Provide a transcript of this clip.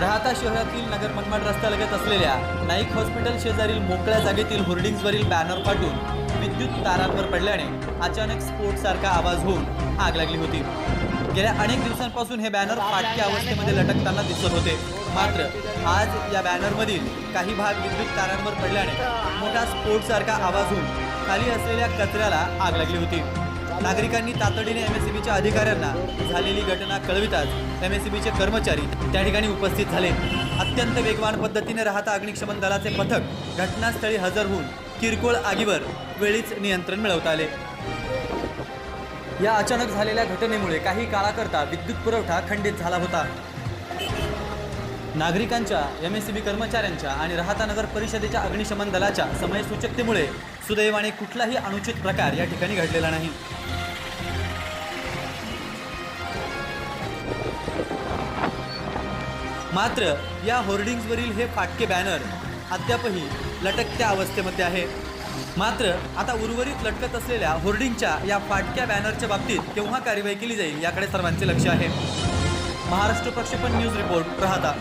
राहता शहरातील नगर मनमाड रस्त्यालगत असलेल्या नाईक हॉस्पिटल शेजारील मोकळ्या जागेतील होर्डिंग्जवरील बॅनर फाटून विद्युत तारांवर पडल्याने अचानक स्फोटसारखा आवाज होऊन आग लागली होती. गेल्या अनेक दिवसांपासून हे बॅनर फाटक्या अवस्थेमध्ये लटकताना दिसत होते. मात्र आज या बॅनरमधील काही भाग विद्युत तारांवर पडल्याने मोठा स्फोटसारखा आवाज होऊन खाली असलेल्या कचऱ्याला आग लागली होती. नागरिकांनी तातडीने एमएससीबीच्या अधिकाऱ्यांना झालेली घटना कळविताच एमएससीबीचे कर्मचारी त्या ठिकाणी उपस्थित झाले. अत्यंत वेगवान पद्धतीने राहता अग्निशमन दलाचे पथक घटनास्थळी हजर होऊन किरकोळ आगीवर वेळीच नियंत्रण मिळवता आले. या अचानक झालेल्या घटनेमुळे काही काळाकरता विद्युत पुरवठा खंडित झाला होता. नागरिकांच्या एम एस सी बी कर्मचाऱ्यांच्या आणि राहता नगर परिषदेच्या अग्निशमन दलाच्या समयसूचकतेमुळे सुदैवाने कुठलाही अनुचित प्रकार या ठिकाणी घडलेला नाही. मात्र या होर्डिंग्जवरील हे फाटके बॅनर अद्यापही लटकत्या अवस्थेमध्ये आहे. मात्र आता उर्वरित लटकत असलेल्या होर्डिंगच्या या फाटक्या बॅनरच्या बाबतीत केव्हा कार्यवाही केली जाईल याकडे सर्वांचे लक्ष आहे. महाराष्ट्र प्रक्षेपण न्यूज रिपोर्ट राहता.